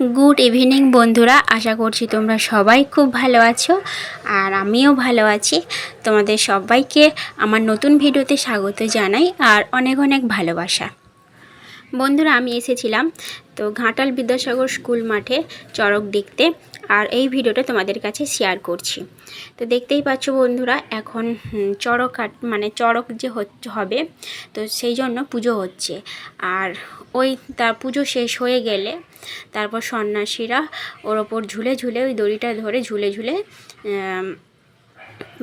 Good evening বন্ধুরা। আশা করছি তোমরা সবাই খুব ভালো আছো আর আমিও ভালো আছি। তোমাদের সবাইকে আমার নতুন ভিডিওতে স্বাগত জানাই আর অনেক অনেক ভালোবাসা। বন্ধুরা, আমি এসেছিলাম তো ঘাটাল বিদ্যাসাগর স্কুল মাঠে চড়ক দেখতে। আর এই ভিডিওটা তোমাদের কাছে শেয়ার করছি। তো দেখতেই পাচ্ছ বন্ধুরা, এখন চড়ক মানে চড়ক যে হবে, তো সেই জন্য পুজো হচ্ছে। আর ওই তার পুজো শেষ হয়ে গেলে তারপর সন্ন্যাসীরা ওর ওপর ঝুলে ঝুলে ওই দড়িটা ধরে ঝুলে ঝুলে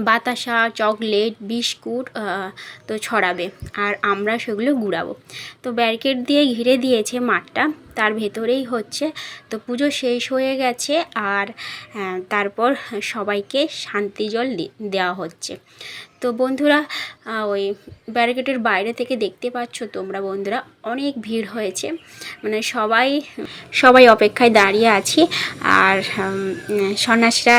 বাতাসা, চকলেট, বিস্কুট তো ছড়াবে। আর আমরা সেগুলো গুড়াবো। তো ব্যারিকেড দিয়ে ঘিরে দিয়েছে মাঠটা। তার ভেতরেই হচ্ছে। তো পুজো শেষ হয়ে গেছে আর তারপর সবাইকে শান্তি জল দেওয়া হচ্ছে। তো বন্ধুরা ওই ব্যারিকেডের বাইরে থেকে দেখতে পাচ্ছ তোমরা বন্ধুরা, অনেক ভিড় হয়েছে। মানে সবাই সবাই অপেক্ষায় দাঁড়িয়ে আছি। আর সন্ন্যাসীরা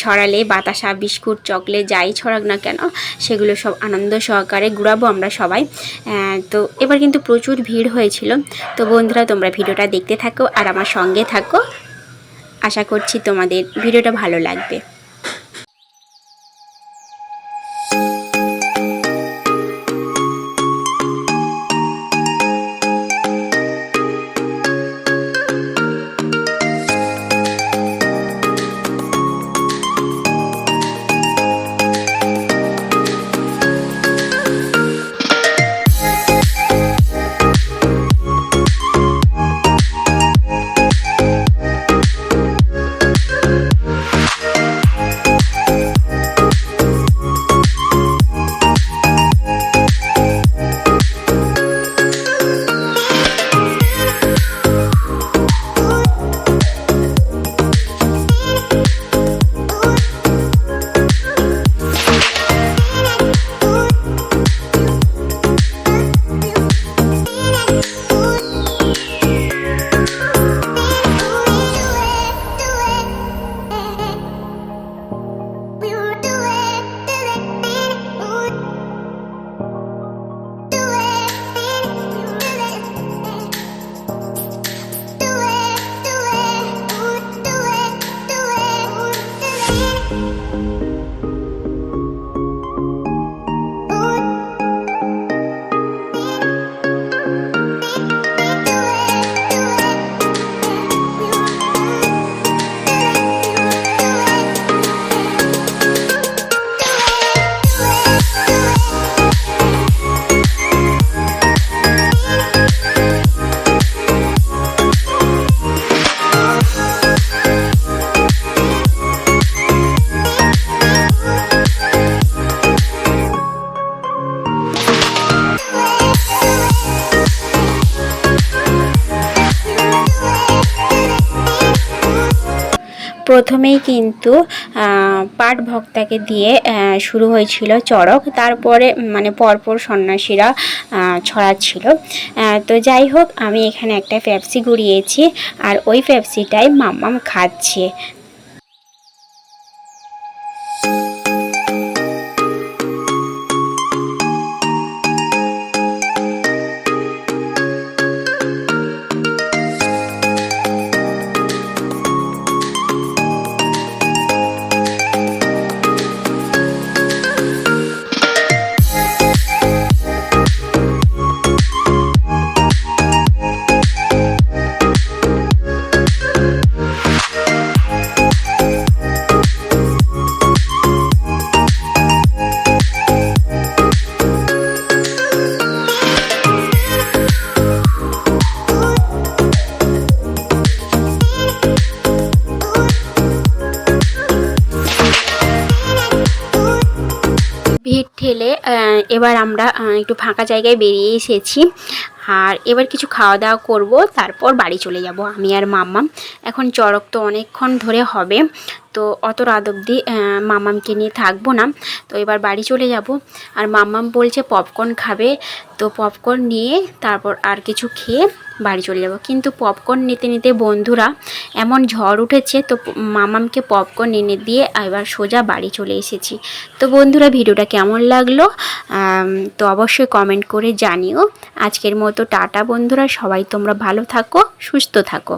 ছড়ালে বাতাসা, বিস্কুট চকলেট যাই ছড়াক না কেন, সেগুলো সব আনন্দ সহকারে ঘুরাবো আমরা সবাই। তো এবার কিন্তু প্রচুর ভিড় হয়েছিল। তো বন্ধুরা, তোমরা ভিডিওটা দেখতে থাকো আর আমার সঙ্গে থাকো। আশা করছি তোমাদের ভিডিওটা ভালো লাগবে। প্রথমেই কিন্তু পাট ভক্তাকে দিয়ে শুরু হয়েছিল চড়ক। তারপরে মানে পরপর সন্ন্যাসীরা ছড়াচ্ছিল। তো যাই হোক, আমি এখানে একটা পেপসি গুড়িয়েছি। আর ওই পেপসিটাই মাম্মাম খাচ্ছে। আহ, এবার আমরা একটু ফাঁকা জায়গায় বেরিয়ে এসেছি। আর এবার কিছু খাওয়া দাওয়া করব তারপর বাড়ি চলে যাব আমি আর মাম্মাম। এখন চড়ক তো অনেকক্ষণ ধরে হবে তো অত রাত অবধি আহ, মাম্মামকে নিয়ে থাকব না। তো এবার বাড়ি চলে যাব আর মাম্মাম বলছে পপকর্ন খাবে তো পপকর্ন নিয়ে তারপর আর কিছু খেয়ে বাড়ি চলে যাব। কিন্তু পপকর্ন নিতে নিতে বন্ধুরা এমন ঝড় উঠেছে তো মামামকে পপকর্ন এনে দিয়ে এবার সোজা বাড়ি চলে এসেছি। তো বন্ধুরা ভিডিওটা কেমন লাগল? তো অবশ্যই কমেন্ট করে জানিও। আজকের মতো টাটা বন্ধুরা সবাই তোমরা ভালো থাকো সুস্থ থাকো।